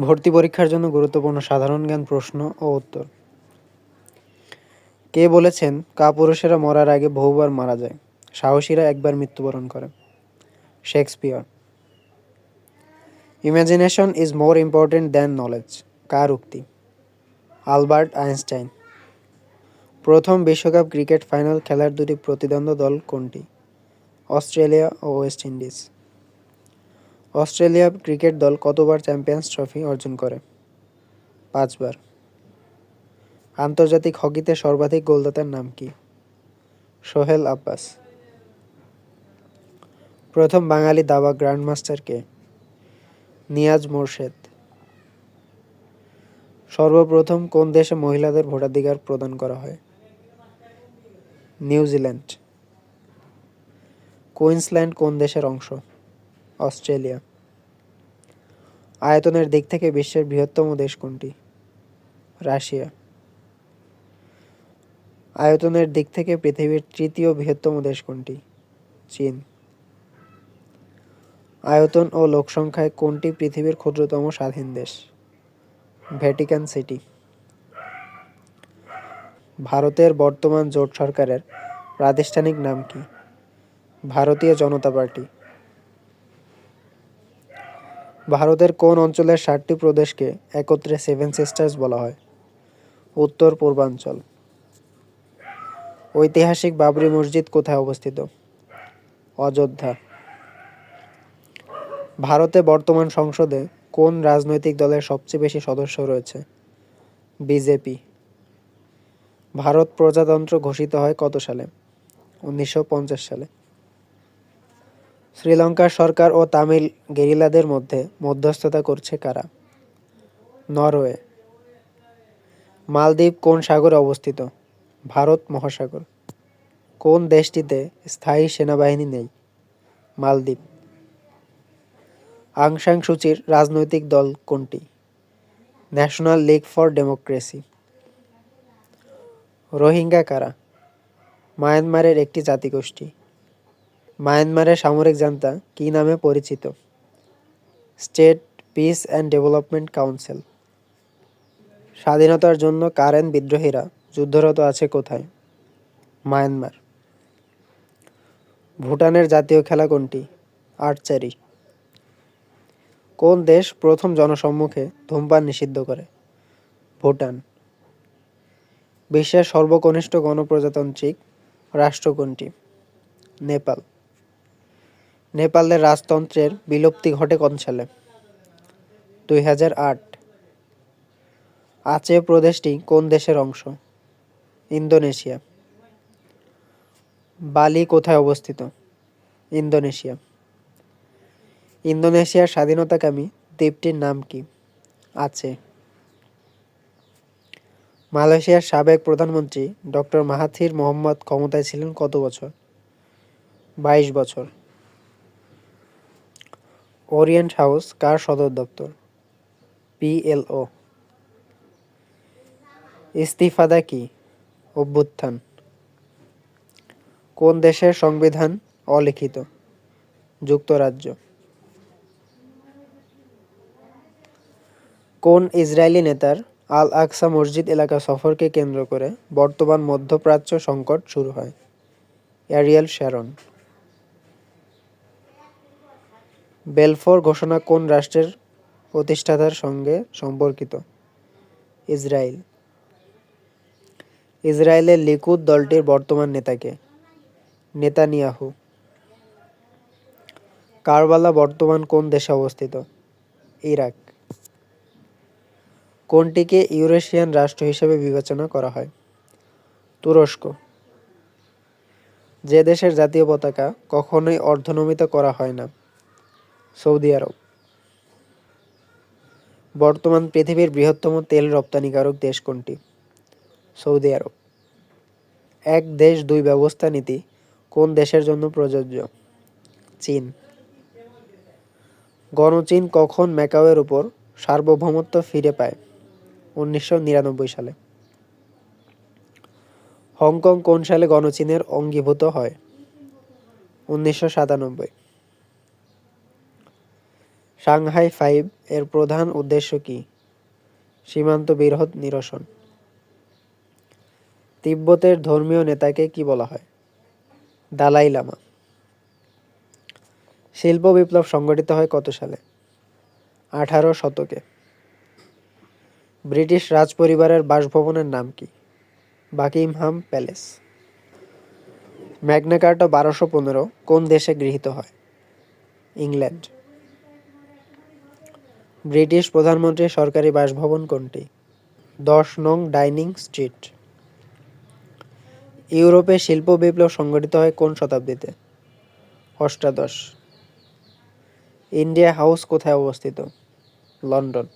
ভর্তি পরীক্ষার জন্য গুরুত্বপূর্ণ সাধারণ জ্ঞান, প্রশ্ন ও উত্তর। কে বলেছেন, কাপুরুষেরা মরার আগে বহুবার মারা যায়। সাহসীরা একবার মৃত্যুবরণ করে। Shakespeare. Imagination is more important than knowledge. কার উক্তি? Albert Einstein. প্রথম বিশ্বকাপ ক্রিকেট ফাইনাল খেলার দুটি প্রতিদ্বন্দ্ব দল কোনটি? অস্ট্রেলিয়া ও ওয়েস্ট ইন্ডিজ। অস্ট্রেলিয়া ক্রিকেট দল কতবার চ্যাম্পিয়ন্স ট্রফি অর্জন করে? পাঁচবার। আন্তর্জাতিক হকিতে সর্বাধিক গোলদাতার নাম কি? সোহেল আব্বাস। প্রথম বাঙালি দাবা গ্র্যান্ডমাস্টার কে? নিয়াজ মোরশেদ। সর্বপ্রথম কোন দেশে মহিলাদের ভোটাধিকার প্রদান করা হয়? নিউজিল্যান্ড। কুইন্সল্যান্ড কোন দেশের অংশ? অস্ট্রেলিয়া। আয়তনের দিক থেকে বিশ্বের বৃহত্তম দেশ কোনটি? রাশিয়া। আয়তনের দিক থেকে পৃথিবীর তৃতীয় বৃহত্তম দেশ কোনটি? চীন। আয়তন ও লোকসংখ্যায় কোনটি পৃথিবীর ক্ষুদ্রতম স্বাধীন দেশ? Vatican City. ভারতের বর্তমান জোট সরকারের প্রাতিষ্ঠানিক নাম কি? ভারতীয় জনতা পার্টি। ভারতের কোন অঞ্চলের ষাটটি প্রদেশকে একত্রে সেভেন সিস্টার্স বলা হয়? উত্তর, পূর্বাঞ্চল। ঐতিহাসিক বাবরি মসজিদ কোথায় অবস্থিত? অযোধ্যা। ভারতে বর্তমান সংসদে কোন রাজনৈতিক দলের সবচেয়ে বেশি সদস্য রয়েছে? বিজেপি। ভারত প্রজাতন্ত্র ঘোষিত হয় কত সালে? উনিশশো পঞ্চাশ সালে। শ্রীলঙ্কার সরকার ও তামিল গেরিলাদের মধ্যে মধ্যস্থতা করছে কারা? নরওয়ে। মালদ্বীপ কোন সাগরে অবস্থিত? ভারত মহাসাগর। কোন দেশটিতে স্থায়ী সেনাবাহিনী নেই? মালদ্বীপ। আং সূচির রাজনৈতিক দল কোনটি? National League for Democracy. Rohingya কারা? মায়ানমারের একটি জাতিগোষ্ঠী। মায়ানমারের সামরিক জান্তা কী নামে পরিচিত? State Peace and Development Council. স্বাধীনতার জন্য কারেন বিদ্রোহীরা যুদ্ধরত আছে কোথায়? মায়ানমার। ভুটানের জাতীয় খেলা কোনটি? আর্চারি। কোন দেশ প্রথম জনসম্মুখে ধূমপান নিষিদ্ধ করে? ভুটান। বিশ্বের সর্বকনিষ্ঠ গণপ্রজাতান্ত্রিক রাষ্ট্র কোনটি? নেপাল। নেপালের রাজতন্ত্রের বিলুপ্তি ঘটে কোন সালে? দুই হাজার আট। আচে প্রদেশটি কোন দেশের অংশ? ইন্দোনেশিয়া। বালি কোথায় অবস্থিত? ইন্দোনেশিয়া। ইন্দোনেশিয়ার স্বাধীনতাকামী দ্বীপটির নাম কি? আছে মালয়েশিয়ার সাবেক প্রধানমন্ত্রী ডক্টর মাহাথির মোহাম্মদ ক্ষমতায় ছিলেন কত বছর? বাইশ বছর। ওরিয়েন্ট হাউস কার সদর দপ্তর? পিএলও ইস্তিফাদা কি? অভ্যুত্থান। কোন দেশের সংবিধান অলিখিত? যুক্তরাজ্য। কোন ইসরায়েলি নেতার আল আকসা মসজিদ এলাকা সফরকে কেন্দ্র করে বর্তমান মধ্যপ্রাচ্য সংকট শুরু হয়? Ariel Sharon. বেলফোর ঘোষণা কোন রাষ্ট্রের প্রতিষ্ঠাতার সঙ্গে সম্পর্কিত? ইসরায়েল। ইসরায়েলের লিকুদ দলটির বর্তমান নেতাকে। নেতানিয়াহু। কারবালা বর্তমান কোন দেশে অবস্থিত? ইরাক। কোনটিকে ইউরেশিয়ান রাষ্ট্র হিসেবে বিবেচনা করা হয়? তুরস্ক। যে দেশের জাতীয় পতাকা কখনোই অর্ধনমিত করা হয় না। Saudi Arab. বর্তমান পৃথিবীর বৃহত্তম তেল রপ্তানিকারক দেশ কোনটি? Saudi Arab. এক দেশ, দুই ব্যবস্থা নীতি, কোন দেশের জন্য প্রযোজ্য? চীন। গণচীন কখন ম্যাকাওয়ের উপর সার্বভৌমত্ব ফিরে পায়? উনিশশো নিরানব্বই সালে। হংকং কোন সালে গণচীনের অঙ্গীভূত হয়? উনিশশো সাতানব্বই। সাংহাই ফাইভ এর প্রধান উদ্দেশ্য কি? সীমান্ত বিরোধ নিরসন। তিব্বতের ধর্মীয় নেতাকে কি বলা হয়? দালাই লামা। শিল্প বিপ্লব সংগঠিত হয় কত সালে? আঠারো শতকে। ব্রিটিশ রাজপরিবারের বাসভবনের নাম কি? Buckingham palace. ম্যাগনা কার্টা বারোশো পনেরো কোন দেশে গৃহীত হয়? ইংল্যান্ড। ব্রিটিশ প্রধানমন্ত্রীর সরকারি বাসভবন কোনটি? দশ নং ডাইনিং স্ট্রিট। ইউরোপে শিল্প বিপ্লব সংগঠিত হয় কোন শতাব্দীতে? অষ্টাদশ। ইন্ডিয়া হাউস কোথায় অবস্থিত? লন্ডন।